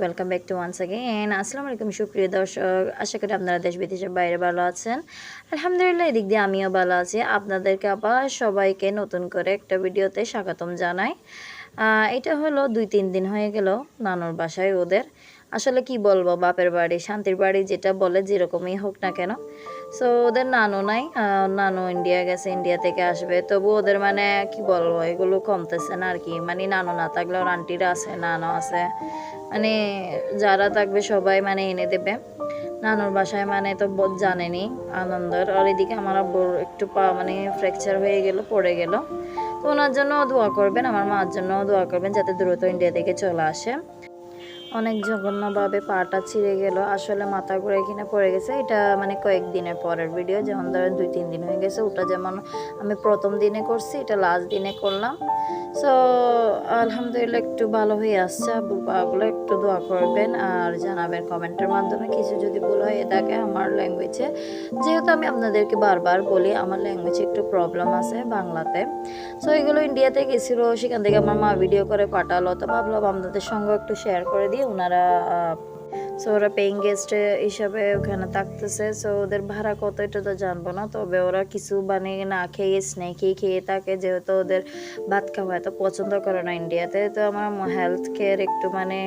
Welcome back to once again আসসালামু আলাইকুম সুপ্রিয় দর্শক। আশা করি আপনারা দেশ বিদেশের বাইরে ভালো আছেন। আলহামদুলিল্লাহ, এদিক দিয়ে আমিও ভালো আছি। আপনাদেরকে আবার সবাইকে নতুন করে একটা ভিডিওতে স্বাগতম জানাই। এটা হলো দুই তিন দিন হয়ে গেল নানুর বাসায় ওদের। আসলে কি বলব, বাপের বাড়ি, শান্তির বাড়ি যেটা বলে যেরকমই হোক না কেন। সো ওদের নানু নাই নানু ইন্ডিয়া গেছে ইন্ডিয়া থেকে আসবে। তবু ওদের মানে কি বলব, এগুলো কমতেছে না আর কি মানে নানু না থাকলে ওর আন্টিরা আছে, নানু আছে। মানে যারা থাকবে সবাই মানে এনে দেবে। নানুর বাসায় মানে তো বোধ জানেনি আনন্দের। আর এদিকে আমার আব্বুর একটু পা মানে ফ্র্যাকচার হয়ে গেল, পড়ে গেল। তো ওনার জন্য দোয়া করবেন, আমার মার জন্য দোয়া করবেন, যাতে দ্রুত ইন্ডিয়া থেকে চলে আসে। অনেক জঘন্যভাবে পাটা ছিঁড়ে গেল। আসলে মাথা ঘুরে কিনে পড়ে গেছে। এটা মানে কয়েকদিনের পরের ভিডিও যেমন ধরেন দুই তিন দিন হয়ে গেছে ওটা যেমন আমি প্রথম দিনে করছি, এটা লাস্ট দিনে করলাম। সো আলহামদুলিল্লাহ একটু ভালো হয়ে আসছে। আব্বুর পাগুলো একটু দোয়া করবেন আর জানাবেন কমেন্টের মাধ্যমে। কিছু যদি ভুল হয়ে থাকে আমার ল্যাঙ্গুয়েজে যেহেতু আমি আপনাদেরকে বারবার বলি, আমার ল্যাঙ্গুয়েজে একটু প্রবলেম আছে বাংলাতে। সো এগুলো ইন্ডিয়াতে গেছিল, সেখান থেকে আমার মা ভিডিও করে পাঠালো। তো ভাবলাম আপনাদের সঙ্গে একটু শেয়ার করে দিই। ওনারা সো ওরা পেইং গেস্ট হিসাবে ওখানে থাকতেছে। সো ওদের ভাড়া কত এটা তো জানব না। তবে ওরা কিছু বানিয়ে না খেয়ে স্ন্যাকি খেয়ে থাকে। যেহেতু ওদের ভাত খাওয়া এত পছন্দ করে না ইন্ডিয়াতে তো আমার হেলথ কেয়ার একটু মানে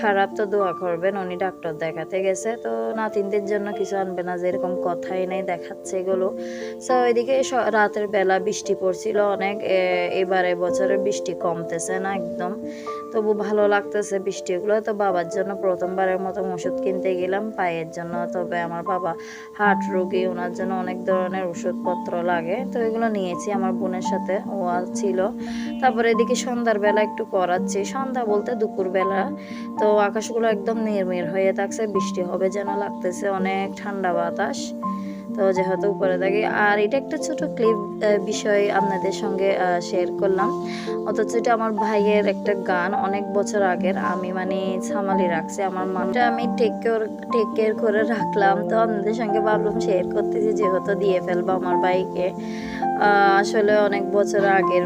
খারাপ তো দোয়া করবেন। উনি ডাক্তার দেখাতে গেছে। তো নাতিনদের জন্য কিছু আনবে না। যেরকম কথাই নেই দেখাচ্ছে এগুলো। সো এদিকে রাতের বেলা বৃষ্টি পড়ছিল অনেক। এবারে বছরে বৃষ্টি কমতেছে না একদম। তবু ভালো লাগতেছে বৃষ্টিগুলো। তো বাবার জন্য প্রথমবারের মতো ওষুধ কিনতে গেলাম পায়ের জন্য। তবে আমার বাবা হার্ট রোগী, ওনার জন্য অনেক ধরনের ওষুধপত্র লাগে। তো এগুলো নিয়েছি আমার বোনের সাথে, ও ছিল। তারপরে এদিকে সন্ধ্যার বেলা একটু করাচ্ছি। সন্ধ্যা বলতে দুপুরবেলা। তো আকাশগুলো একদম নির্মির হয়ে থাকছে, বৃষ্টি হবে যেন লাগতেছে অনেক ঠান্ডা বাতাস। তো যেহেতু উপরে থাকি আর এটা একটা ছোট ক্লিপ বিষয় আপনাদের সঙ্গে শেয়ার করলাম। অথচ এটা আমার ভাইয়ের একটা গান অনেক বছর আগের। আমি মানে সামালি রাখছি, আমার মানটা আমি টেক কেয়ার টেক কেয়ার করে রাখলাম। তো আপনাদের সঙ্গে ভাবলাম শেয়ার করতেছি যেহেতু দিয়ে ফেলব আমার ভাইকে। আসলে অনেক বছর আগের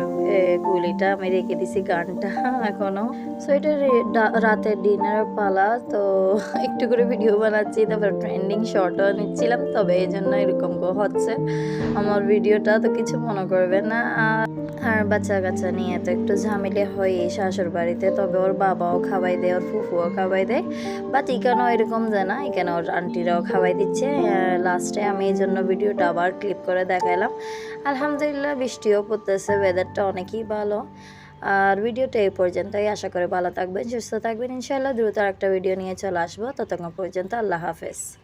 গুলিটা আমি রেখে দিছি গানটা এখনও। সো এটা রাতের ডিনার পালা। তো একটু করে ভিডিও বানাচ্ছি, তারপর ট্রেন্ডিং শর্টও নিচ্ছিলাম। তবে এই জন্য এরকম হচ্ছে। আমার ভিডিওটা তো কিছু মনে করবে না। আর বাচ্চা কাচ্চা নিয়ে তো একটু ঝামেলে হয় শাশুর বাড়িতে তবে ওর বাবাও খাওয়াই দেয়, ওর ফুফুও খাওয়াই দেয়। বাট এখানেও এরকম যে না। এখানে ওর আন্টিরাও খাওয়াই দিচ্ছে। লাস্টে আমি এই জন্য ভিডিওটা আবার ক্লিপ করে দেখাইলাম। আলহামদুলিল্লাহ বৃষ্টিও পড়তেছে ওয়েদারটা অনেকই ভালো। আর ভিডিওটা এই পর্যন্তই। আশা করে ভালো থাকবেন, সুস্থ থাকবেন। ইনশাআল্লাহ দ্রুত একটা ভিডিও নিয়ে চলে আসব। ততক্ষণ পর্যন্ত আল্লাহ হাফেজ।